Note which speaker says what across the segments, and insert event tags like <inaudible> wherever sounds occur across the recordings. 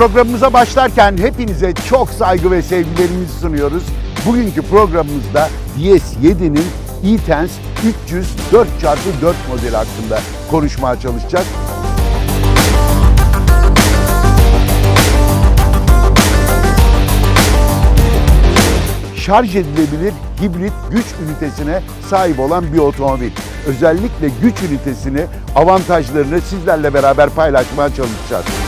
Speaker 1: Programımıza başlarken hepinize çok saygı ve sevgilerimizi sunuyoruz. Bugünkü programımızda DS7'nin e-Tense 300 4x4 modeli hakkında konuşmaya çalışacağız. şarj edilebilir hibrit güç ünitesine sahip olan bir otomobil. Özellikle güç ünitesini, avantajlarını sizlerle beraber paylaşmaya çalışacağız.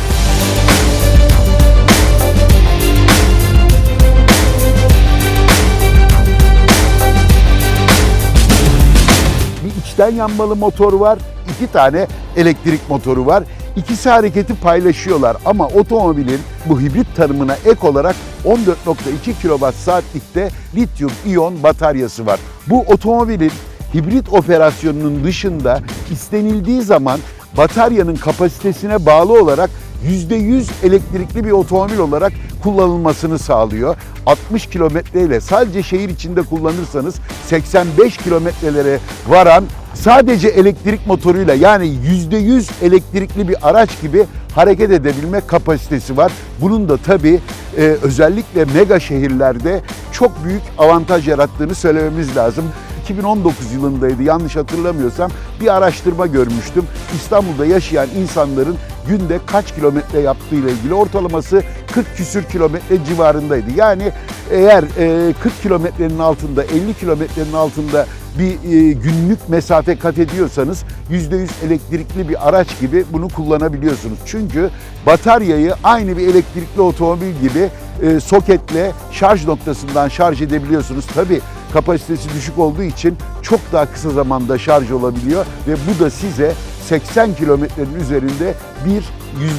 Speaker 1: İçten yanmalı motor var, iki tane elektrik motoru var. İkisi hareketi paylaşıyorlar ama otomobilin bu hibrit tanımına ek olarak 14.2 kWh saatlikte lityum iyon bataryası var. Bu otomobilin hibrit operasyonunun dışında istenildiği zaman bataryanın kapasitesine bağlı olarak %100 elektrikli bir otomobil olarak kullanılmasını sağlıyor. 60 kilometre ile sadece şehir içinde kullanırsanız 85 kilometrelere varan sadece elektrik motoruyla yani %100 elektrikli bir araç gibi hareket edebilme kapasitesi var. Bunun da tabii e, özellikle mega şehirlerde çok büyük avantaj yarattığını söylememiz lazım. 2019 yılındaydı yanlış hatırlamıyorsam bir araştırma görmüştüm. İstanbul'da yaşayan insanların günde kaç kilometre yaptığıyla ilgili ortalaması 40 küsür kilometre civarındaydı. Yani eğer e, 40 kilometrenin altında 50 kilometrenin altında bir e, günlük mesafe kat ediyorsanız %100 elektrikli bir araç gibi bunu kullanabiliyorsunuz. Çünkü bataryayı aynı bir elektrikli otomobil gibi e, soketle şarj noktasından şarj edebiliyorsunuz. Tabi kapasitesi düşük olduğu için çok daha kısa zamanda şarj olabiliyor ve bu da size 80 kilometrenin üzerinde bir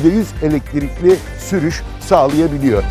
Speaker 1: %100 elektrikli sürüş sağlayabiliyor.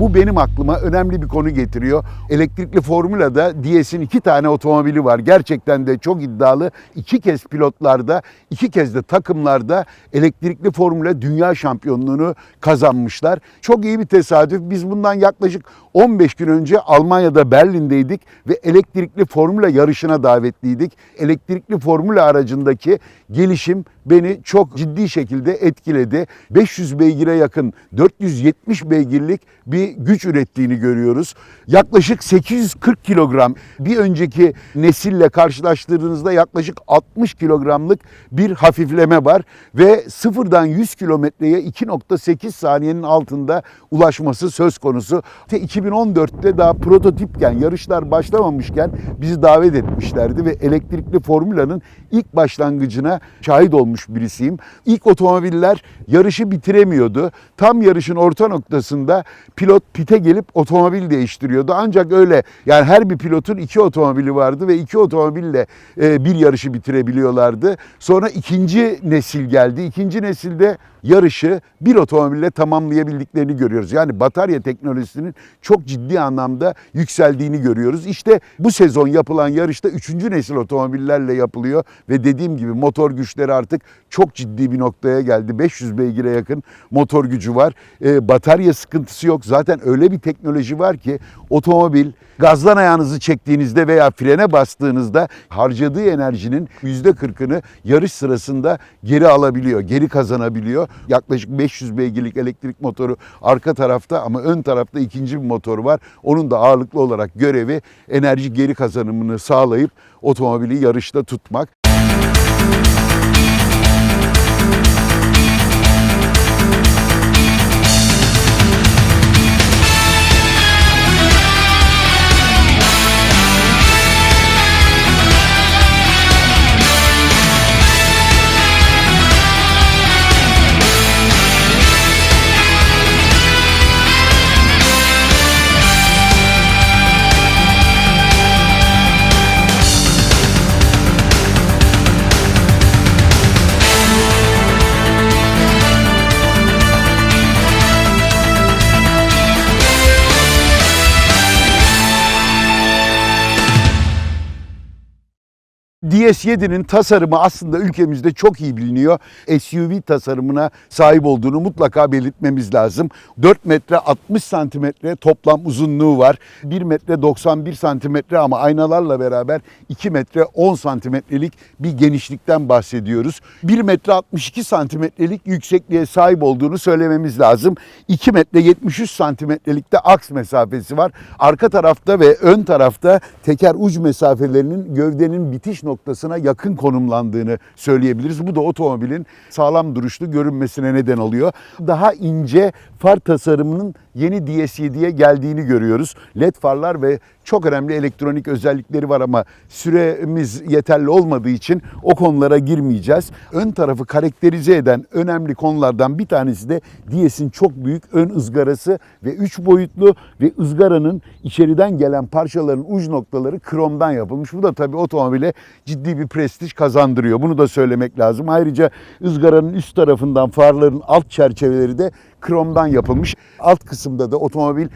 Speaker 1: Bu benim aklıma önemli bir konu getiriyor. Elektrikli Formula'da DS'in iki tane otomobili var. Gerçekten de çok iddialı. İki kez pilotlarda, iki kez de takımlarda elektrikli Formula dünya şampiyonluğunu kazanmışlar. Çok iyi bir tesadüf. Biz bundan yaklaşık 15 gün önce Almanya'da Berlin'deydik ve elektrikli Formula yarışına davetliydik. Elektrikli Formula aracındaki gelişim beni çok ciddi şekilde etkiledi. 500 beygire yakın 470 beygirlik bir güç ürettiğini görüyoruz. Yaklaşık 840 kilogram bir önceki nesille karşılaştırdığınızda yaklaşık 60 kilogramlık bir hafifleme var ve sıfırdan 100 kilometreye 2.8 saniyenin altında ulaşması söz konusu. 2014'te daha prototipken, yarışlar başlamamışken bizi davet etmişlerdi ve elektrikli formülanın ilk başlangıcına şahit olmuş birisiyim. İlk otomobiller yarışı bitiremiyordu. Tam yarışın orta noktasında pilot pite gelip otomobil değiştiriyordu. Ancak öyle yani her bir pilotun iki otomobili vardı ve iki otomobille e, bir yarışı bitirebiliyorlardı. Sonra ikinci nesil geldi. İkinci nesilde yarışı bir otomobille tamamlayabildiklerini görüyoruz. Yani batarya teknolojisinin çok ciddi anlamda yükseldiğini görüyoruz. İşte bu sezon yapılan yarışta üçüncü nesil otomobillerle yapılıyor ve dediğim gibi motor güçleri artık çok ciddi bir noktaya geldi. 500 beygire yakın motor gücü var. E, batarya sıkıntısı yok. Zaten öyle bir teknoloji var ki otomobil gazdan ayağınızı çektiğinizde veya frene bastığınızda harcadığı enerjinin %40'ını yarış sırasında geri alabiliyor, geri kazanabiliyor. Yaklaşık 500 beygirlik elektrik motoru arka tarafta ama ön tarafta ikinci bir motor var. Onun da ağırlıklı olarak görevi enerji geri kazanımını sağlayıp otomobili yarışta tutmak. DS7'nin tasarımı aslında ülkemizde çok iyi biliniyor. SUV tasarımına sahip olduğunu mutlaka belirtmemiz lazım. 4 metre 60 santimetre toplam uzunluğu var. 1 metre 91 santimetre ama aynalarla beraber 2 metre 10 santimetrelik bir genişlikten bahsediyoruz. 1 metre 62 santimetrelik yüksekliğe sahip olduğunu söylememiz lazım. 2 metre 73 santimetrelik de aks mesafesi var. Arka tarafta ve ön tarafta teker uç mesafelerinin gövdenin bitiş noktasına yakın konumlandığını söyleyebiliriz. Bu da otomobilin sağlam duruşlu görünmesine neden oluyor. Daha ince far tasarımının yeni DS7'ye geldiğini görüyoruz. LED farlar ve çok önemli elektronik özellikleri var ama süremiz yeterli olmadığı için o konulara girmeyeceğiz. Ön tarafı karakterize eden önemli konulardan bir tanesi de DS'in çok büyük ön ızgarası ve 3 boyutlu ve ızgaranın içeriden gelen parçaların uç noktaları kromdan yapılmış. Bu da tabii otomobile ciddi bir prestij kazandırıyor. Bunu da söylemek lazım. Ayrıca ızgaranın üst tarafından farların alt çerçeveleri de kromdan yapılmış. Alt kısımda da otomobil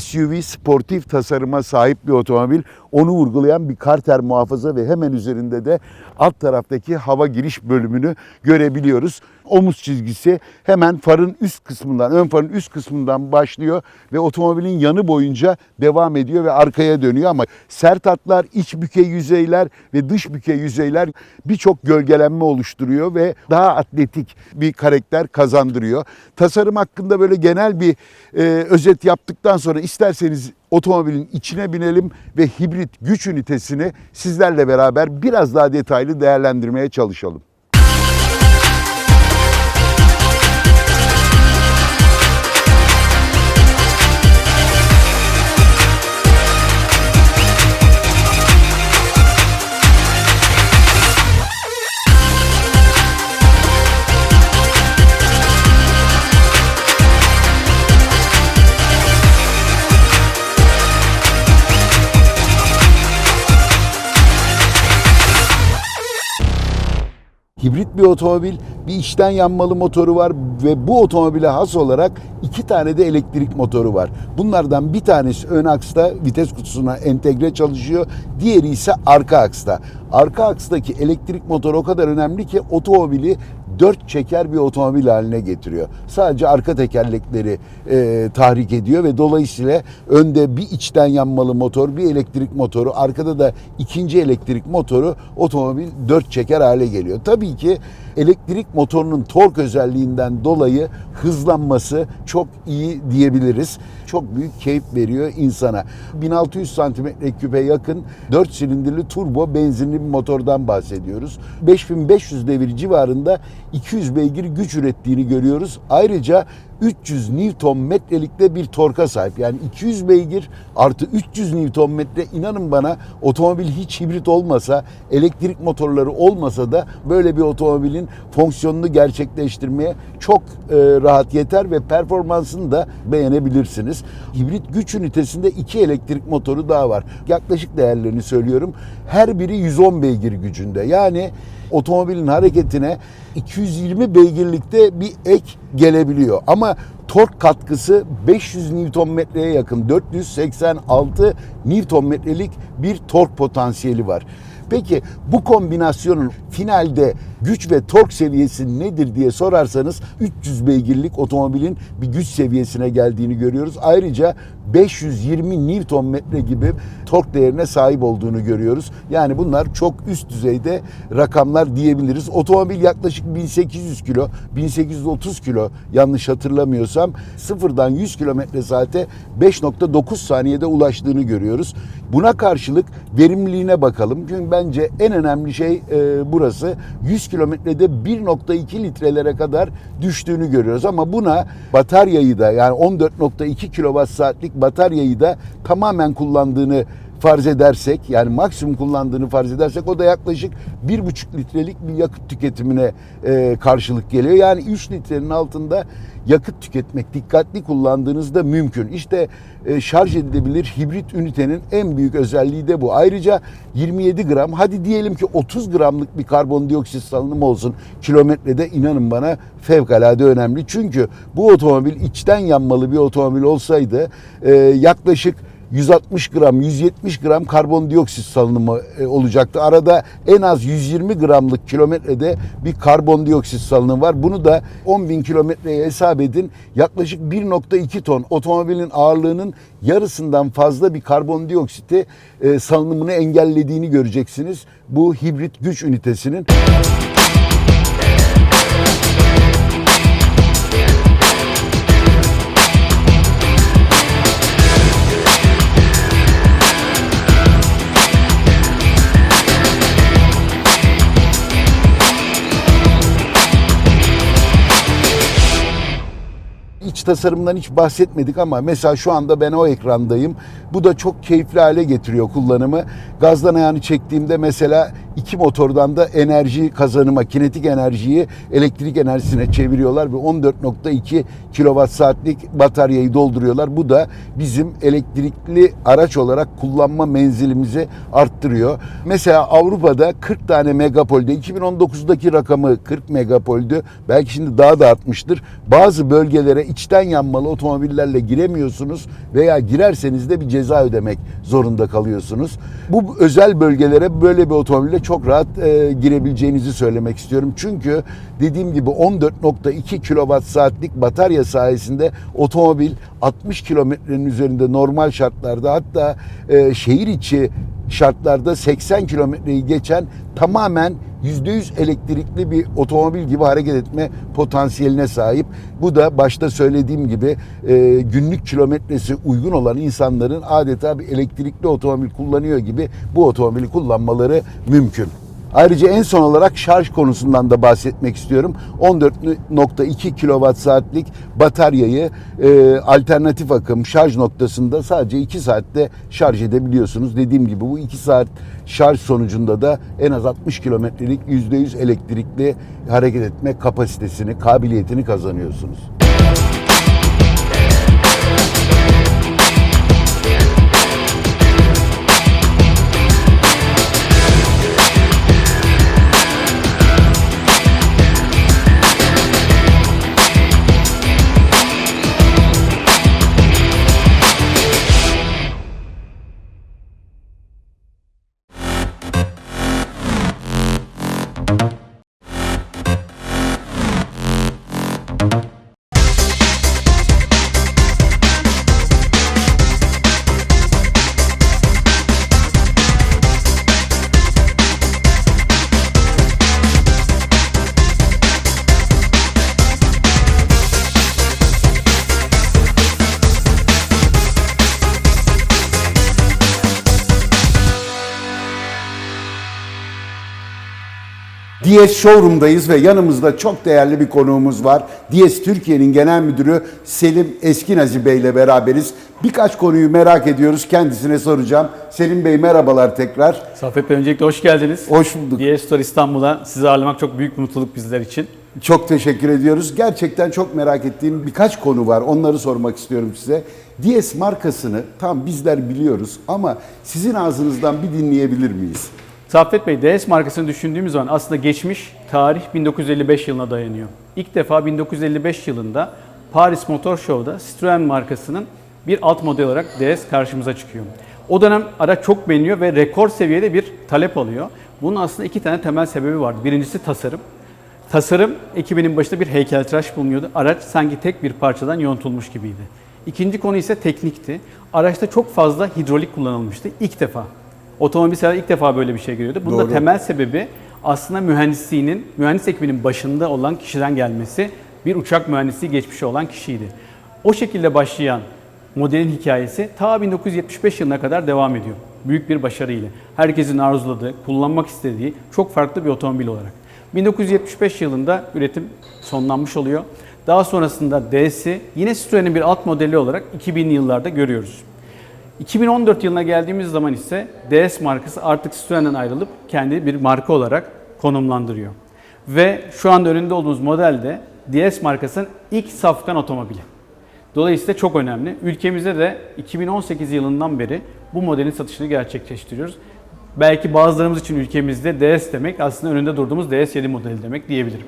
Speaker 1: SUV sportif tasarıma sahip bir otomobil. Onu vurgulayan bir karter muhafaza ve hemen üzerinde de alt taraftaki hava giriş bölümünü görebiliyoruz. Omuz çizgisi hemen farın üst kısmından, ön farın üst kısmından başlıyor ve otomobilin yanı boyunca devam ediyor ve arkaya dönüyor ama sert hatlar, iç bükey yüzeyler ve dış bükey yüzeyler birçok gölgelenme oluşturuyor ve daha atletik bir karakter kazandırıyor. Tasarım hakkında böyle genel bir e, özet yaptıktan sonra isterseniz otomobilin içine binelim ve hibrit güç ünitesini sizlerle beraber biraz daha detaylı değerlendirmeye çalışalım. Hibrit bir otomobil, bir içten yanmalı motoru var ve bu otomobile has olarak iki tane de elektrik motoru var. Bunlardan bir tanesi ön aksta vites kutusuna entegre çalışıyor, diğeri ise arka aksta. Arka akstaki elektrik motor o kadar önemli ki otomobili dört çeker bir otomobil haline getiriyor. Sadece arka tekerlekleri e, tahrik ediyor ve dolayısıyla önde bir içten yanmalı motor, bir elektrik motoru, arkada da ikinci elektrik motoru otomobil dört çeker hale geliyor. Tabii ki elektrik motorunun tork özelliğinden dolayı hızlanması çok iyi diyebiliriz. Çok büyük keyif veriyor insana. 1600 santimetre küpe yakın 4 silindirli turbo benzinli bir motordan bahsediyoruz. 5500 devir civarında 200 beygir güç ürettiğini görüyoruz. Ayrıca 300 Newton metrelikte bir torka sahip. Yani 200 beygir artı 300 Newton metre inanın bana otomobil hiç hibrit olmasa, elektrik motorları olmasa da böyle bir otomobilin fonksiyonunu gerçekleştirmeye çok e, rahat yeter ve performansını da beğenebilirsiniz. Hibrit güç ünitesinde iki elektrik motoru daha var. Yaklaşık değerlerini söylüyorum. Her biri 110 beygir gücünde. Yani otomobilin hareketine 220 beygirlikte bir ek gelebiliyor. Ama tork katkısı 500 Nm'ye yakın 486 Nm'lik bir tork potansiyeli var. Peki bu kombinasyonun finalde güç ve tork seviyesi nedir diye sorarsanız 300 beygirlik otomobilin bir güç seviyesine geldiğini görüyoruz. Ayrıca 520 Nm gibi tork değerine sahip olduğunu görüyoruz. Yani bunlar çok üst düzeyde rakamlar diyebiliriz. Otomobil yaklaşık 1800 kilo, 1830 kilo yanlış hatırlamıyorsam sıfırdan 100 kilometre saate 5.9 saniyede ulaştığını görüyoruz. Buna karşılık verimliliğine bakalım. Çünkü bence en önemli şey e, burası. 100 kilometrede 1.2 litrelere kadar düştüğünü görüyoruz. Ama buna bataryayı da yani 14.2 kilowatt saatlik bataryayı da tamamen kullandığını farz edersek yani maksimum kullandığını farz edersek o da yaklaşık 1,5 litrelik bir yakıt tüketimine e, karşılık geliyor. Yani 3 litrenin altında yakıt tüketmek dikkatli kullandığınızda mümkün. İşte e, şarj edilebilir hibrit ünitenin en büyük özelliği de bu. Ayrıca 27 gram hadi diyelim ki 30 gramlık bir karbondioksit salınımı olsun kilometrede inanın bana fevkalade önemli. Çünkü bu otomobil içten yanmalı bir otomobil olsaydı e, yaklaşık 160 gram, 170 gram karbondioksit salınımı e, olacaktı. Arada en az 120 gramlık kilometrede bir karbondioksit salınımı var. Bunu da 10 bin kilometreye hesap edin. Yaklaşık 1.2 ton otomobilin ağırlığının yarısından fazla bir karbondioksiti e, salınımını engellediğini göreceksiniz. Bu hibrit güç ünitesinin. İç tasarımdan hiç bahsetmedik ama mesela şu anda ben o ekrandayım. Bu da çok keyifli hale getiriyor kullanımı. Gazdan ayağını çektiğimde mesela iki motordan da enerji kazanıma, kinetik enerjiyi elektrik enerjisine çeviriyorlar ve 14.2 kilowatt saatlik bataryayı dolduruyorlar. Bu da bizim elektrikli araç olarak kullanma menzilimizi arttırıyor. Mesela Avrupa'da 40 tane megapolde 2019'daki rakamı 40 megapoldü. Belki şimdi daha da artmıştır. Bazı bölgelere içten yanmalı otomobillerle giremiyorsunuz veya girerseniz de bir ceza ödemek zorunda kalıyorsunuz. Özel bölgelere böyle bir otomobille çok rahat e, girebileceğinizi söylemek istiyorum. Çünkü dediğim gibi 14.2 kilowatt saatlik batarya sayesinde otomobil 60 kilometrenin üzerinde normal şartlarda hatta e, şehir içi şartlarda 80 kilometreyi geçen tamamen %100 elektrikli bir otomobil gibi hareket etme potansiyeline sahip. Bu da başta söylediğim gibi e, günlük kilometresi uygun olan insanların adeta bir elektrikli otomobil kullanıyor gibi bu otomobili kullanmaları mümkün. Ayrıca en son olarak şarj konusundan da bahsetmek istiyorum. 14.2 kilowatt saatlik bataryayı e, alternatif akım şarj noktasında sadece 2 saatte şarj edebiliyorsunuz. Dediğim gibi bu 2 saat şarj sonucunda da en az 60 kilometrelik %100 elektrikli hareket etme kapasitesini, kabiliyetini kazanıyorsunuz. DS Showroom'dayız ve yanımızda çok değerli bir konuğumuz var. DS Türkiye'nin genel müdürü Selim Eskinazi Bey ile beraberiz. Birkaç konuyu merak ediyoruz. Kendisine soracağım. Selim Bey merhabalar tekrar.
Speaker 2: Safet Bey öncelikle hoş geldiniz.
Speaker 1: Hoş bulduk.
Speaker 2: DS Store İstanbul'a sizi ağırlamak çok büyük bir mutluluk bizler için.
Speaker 1: Çok teşekkür ediyoruz. Gerçekten çok merak ettiğim birkaç konu var. Onları sormak istiyorum size. DS markasını tam bizler biliyoruz ama sizin ağzınızdan bir dinleyebilir miyiz?
Speaker 2: Safet Bey, DS markasını düşündüğümüz zaman aslında geçmiş tarih 1955 yılına dayanıyor. İlk defa 1955 yılında Paris Motor Show'da Citroen markasının bir alt model olarak DS karşımıza çıkıyor. O dönem araç çok beğeniliyor ve rekor seviyede bir talep alıyor. Bunun aslında iki tane temel sebebi vardı. Birincisi tasarım. Tasarım ekibinin başında bir heykeltıraş bulunuyordu. Araç sanki tek bir parçadan yontulmuş gibiydi. İkinci konu ise teknikti. Araçta çok fazla hidrolik kullanılmıştı ilk defa. Otomobil ilk defa böyle bir şey görüyordu. Bunun
Speaker 1: Doğru.
Speaker 2: da temel sebebi aslında mühendisliğinin, mühendis ekibinin başında olan kişiden gelmesi. Bir uçak mühendisliği geçmişi olan kişiydi. O şekilde başlayan modelin hikayesi ta 1975 yılına kadar devam ediyor. Büyük bir başarıyla. Herkesin arzuladığı, kullanmak istediği çok farklı bir otomobil olarak. 1975 yılında üretim sonlanmış oluyor. Daha sonrasında D'si yine Citroen'in bir alt modeli olarak 2000'li yıllarda görüyoruz. 2014 yılına geldiğimiz zaman ise DS markası artık Citroen'den ayrılıp kendi bir marka olarak konumlandırıyor. Ve şu anda önünde olduğumuz modelde DS markasının ilk safkan otomobili. Dolayısıyla çok önemli. Ülkemizde de 2018 yılından beri bu modelin satışını gerçekleştiriyoruz. Belki bazılarımız için ülkemizde DS demek aslında önünde durduğumuz DS7 modeli demek diyebilirim.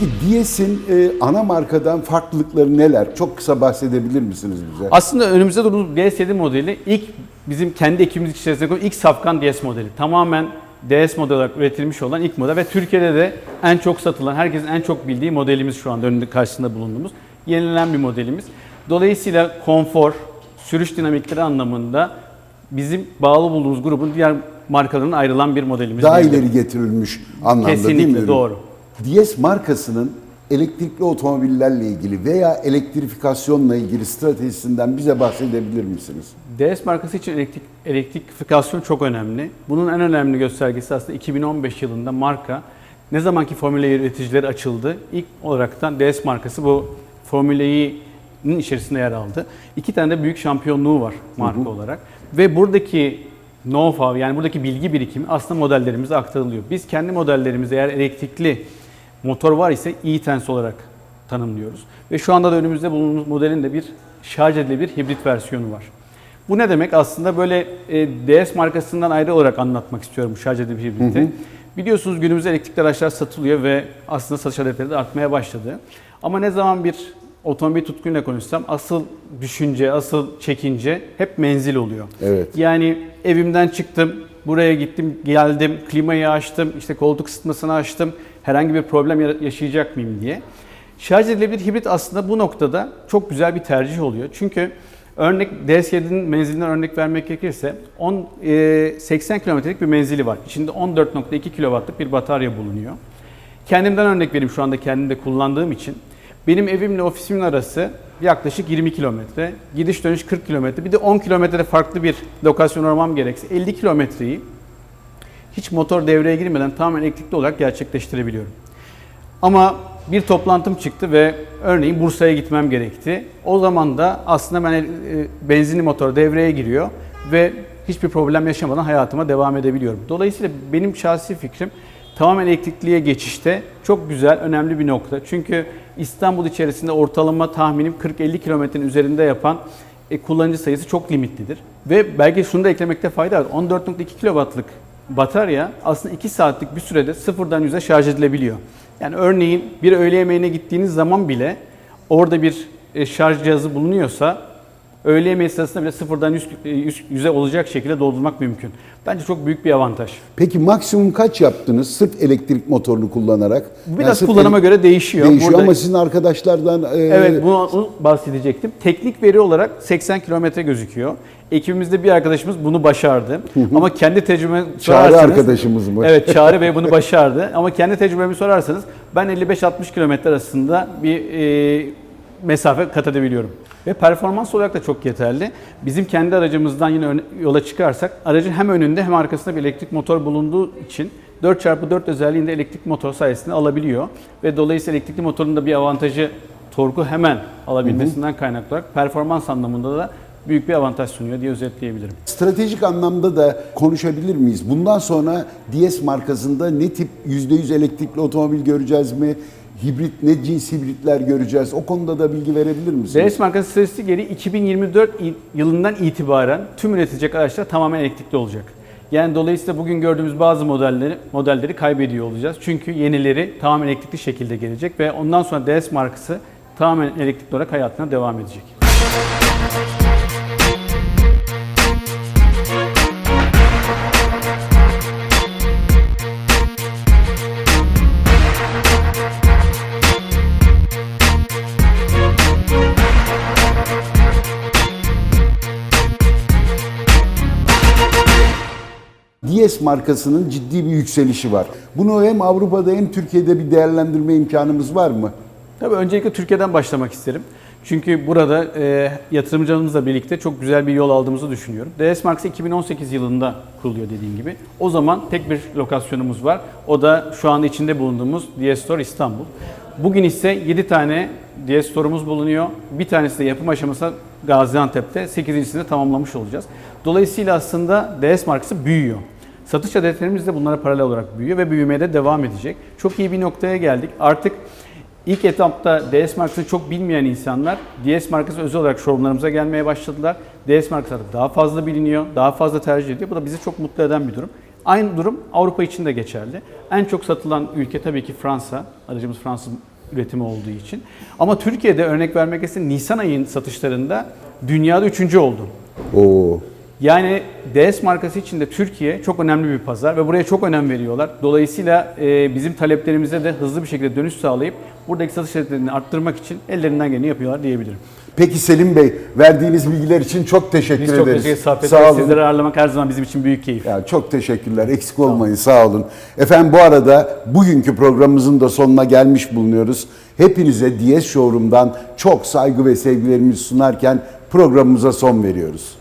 Speaker 1: Peki Diyes'in e, ana markadan farklılıkları neler? Çok kısa bahsedebilir misiniz bize?
Speaker 2: Aslında önümüzde durduğumuz DS7 modeli ilk bizim kendi ekibimiz içerisinde koyduğumuz ilk safkan DS modeli. Tamamen DS model olarak üretilmiş olan ilk model ve Türkiye'de de en çok satılan, herkesin en çok bildiği modelimiz şu anda önünde karşısında bulunduğumuz yenilenen bir modelimiz. Dolayısıyla konfor, sürüş dinamikleri anlamında bizim bağlı bulduğumuz grubun diğer markalarından ayrılan bir modelimiz.
Speaker 1: Daha ileri getirilmiş anlamda değil mi?
Speaker 2: Kesinlikle doğru.
Speaker 1: Diyes markasının elektrikli otomobillerle ilgili veya elektrifikasyonla ilgili stratejisinden bize bahsedebilir misiniz?
Speaker 2: DS markası için elektrik, elektrifikasyon çok önemli. Bunun en önemli göstergesi aslında 2015 yılında marka ne zamanki Formula 1 üreticileri açıldı, ilk olaraktan DS markası bu Formula 1'in içerisinde yer aldı. İki tane de büyük şampiyonluğu var marka olarak. Ve buradaki know-how yani buradaki bilgi birikimi aslında modellerimize aktarılıyor. Biz kendi modellerimizi eğer elektrikli motor var ise e-Tense olarak tanımlıyoruz. Ve şu anda da önümüzde bulunduğumuz modelin de bir şarj edilebilir hibrit versiyonu var. Bu ne demek? Aslında böyle e, DS markasından ayrı olarak anlatmak istiyorum şarj edilebilir hibriti. Biliyorsunuz günümüzde elektrikli araçlar satılıyor ve aslında satış adetleri de artmaya başladı. Ama ne zaman bir otomobil tutkuyla konuşsam asıl düşünce, asıl çekince hep menzil oluyor.
Speaker 1: Evet.
Speaker 2: Yani evimden çıktım, buraya gittim, geldim, klimayı açtım, işte koltuk ısıtmasını açtım, herhangi bir problem ya- yaşayacak mıyım diye. Şarj edilebilir hibrit aslında bu noktada çok güzel bir tercih oluyor. Çünkü örnek DS7'nin menzilinden örnek vermek gerekirse 10, e, 80 kilometrelik bir menzili var. İçinde 14.2 kW'lık bir batarya bulunuyor. Kendimden örnek vereyim şu anda kendim de kullandığım için. Benim evimle ofisimin arası yaklaşık 20 kilometre. Gidiş dönüş 40 kilometre. Bir de 10 kilometrede farklı bir lokasyon aramam gerekse 50 kilometreyi hiç motor devreye girmeden tamamen elektrikli olarak gerçekleştirebiliyorum. Ama bir toplantım çıktı ve örneğin Bursa'ya gitmem gerekti. O zaman da aslında ben e, benzinli motor devreye giriyor ve hiçbir problem yaşamadan hayatıma devam edebiliyorum. Dolayısıyla benim şahsi fikrim tamamen elektrikliye geçişte çok güzel, önemli bir nokta. Çünkü İstanbul içerisinde ortalama tahminim 40-50 kilometrenin üzerinde yapan e, kullanıcı sayısı çok limitlidir. Ve belki şunu da eklemekte fayda var. 14.2 kW'lık batarya aslında 2 saatlik bir sürede sıfırdan yüze şarj edilebiliyor. Yani örneğin bir öğle yemeğine gittiğiniz zaman bile orada bir e, şarj cihazı bulunuyorsa öğle yemeği sırasında bile sıfırdan yüz, e, yüz- yüze olacak şekilde doldurmak mümkün. Bence çok büyük bir avantaj.
Speaker 1: Peki maksimum kaç yaptınız sırf elektrik motorunu kullanarak? Yani
Speaker 2: biraz
Speaker 1: sırf
Speaker 2: kullanıma göre değişiyor.
Speaker 1: Değişiyor
Speaker 2: Burada-
Speaker 1: ama sizin arkadaşlardan... e,
Speaker 2: Evet bunu bahsedecektim. Teknik veri olarak 80 kilometre gözüküyor. Ekibimizde bir arkadaşımız bunu başardı. Ama kendi tecrübemi
Speaker 1: Çağrı
Speaker 2: sorarsanız-
Speaker 1: arkadaşımız mı?
Speaker 2: Evet Çağrı Bey bunu <laughs> başardı. Ama kendi tecrübemi sorarsanız ben 55-60 kilometre arasında bir e, mesafe kat edebiliyorum. Ve performans olarak da çok yeterli. Bizim kendi aracımızdan yine yola çıkarsak aracın hem önünde hem arkasında bir elektrik motor bulunduğu için 4x4 özelliğinde elektrik motor sayesinde alabiliyor. Ve dolayısıyla elektrikli motorun da bir avantajı torku hemen alabilmesinden kaynaklı olarak performans anlamında da büyük bir avantaj sunuyor diye özetleyebilirim.
Speaker 1: Stratejik anlamda da konuşabilir miyiz? Bundan sonra DS markasında ne tip %100 elektrikli otomobil göreceğiz mi? Hibrit, ne cins hibritler göreceğiz? O konuda da bilgi verebilir misiniz?
Speaker 2: DS markası stratejisi geri 2024 i- yılından itibaren tüm üretilecek araçlar tamamen elektrikli olacak. Yani dolayısıyla bugün gördüğümüz bazı modelleri modelleri kaybediyor olacağız. Çünkü yenileri tamamen elektrikli şekilde gelecek ve ondan sonra DS markası tamamen elektrikli olarak hayatına devam edecek.
Speaker 1: DS markasının ciddi bir yükselişi var. Bunu hem Avrupa'da hem Türkiye'de bir değerlendirme imkanımız var mı?
Speaker 2: Tabii öncelikle Türkiye'den başlamak isterim. Çünkü burada e, yatırımcılarımızla birlikte çok güzel bir yol aldığımızı düşünüyorum. DS Markası 2018 yılında kuruluyor dediğim gibi. O zaman tek bir lokasyonumuz var. O da şu anda içinde bulunduğumuz DS Store İstanbul. Bugün ise 7 tane DS Store'umuz bulunuyor. Bir tanesi de yapım aşaması Gaziantep'te. 8.sini de tamamlamış olacağız. Dolayısıyla aslında DS markası büyüyor. Satış adetlerimiz de bunlara paralel olarak büyüyor ve büyümeye de devam edecek. Çok iyi bir noktaya geldik. Artık İlk etapta DS markasını çok bilmeyen insanlar DS markası özel olarak showroomlarımıza gelmeye başladılar. DS markası artık daha fazla biliniyor, daha fazla tercih ediliyor. Bu da bizi çok mutlu eden bir durum. Aynı durum Avrupa için de geçerli. En çok satılan ülke tabii ki Fransa. Aracımız Fransız üretimi olduğu için. Ama Türkiye'de örnek vermek gerekirse Nisan ayın satışlarında dünyada üçüncü oldu.
Speaker 1: Oo.
Speaker 2: Yani DS markası için de Türkiye çok önemli bir pazar ve buraya çok önem veriyorlar. Dolayısıyla e, bizim taleplerimize de hızlı bir şekilde dönüş sağlayıp buradaki satış adetlerini arttırmak için ellerinden geleni yapıyorlar diyebilirim.
Speaker 1: Peki Selim Bey, verdiğiniz bilgiler için çok teşekkür
Speaker 2: Biz çok
Speaker 1: ederiz.
Speaker 2: teşekkür ederiz.
Speaker 1: Sağ olun.
Speaker 2: Sizleri ağırlamak her zaman bizim için büyük keyif.
Speaker 1: Ya çok teşekkürler. Eksik olmayın. Sağ olun. Efendim bu arada bugünkü programımızın da sonuna gelmiş bulunuyoruz. Hepinize DS Showroom'dan çok saygı ve sevgilerimizi sunarken programımıza son veriyoruz.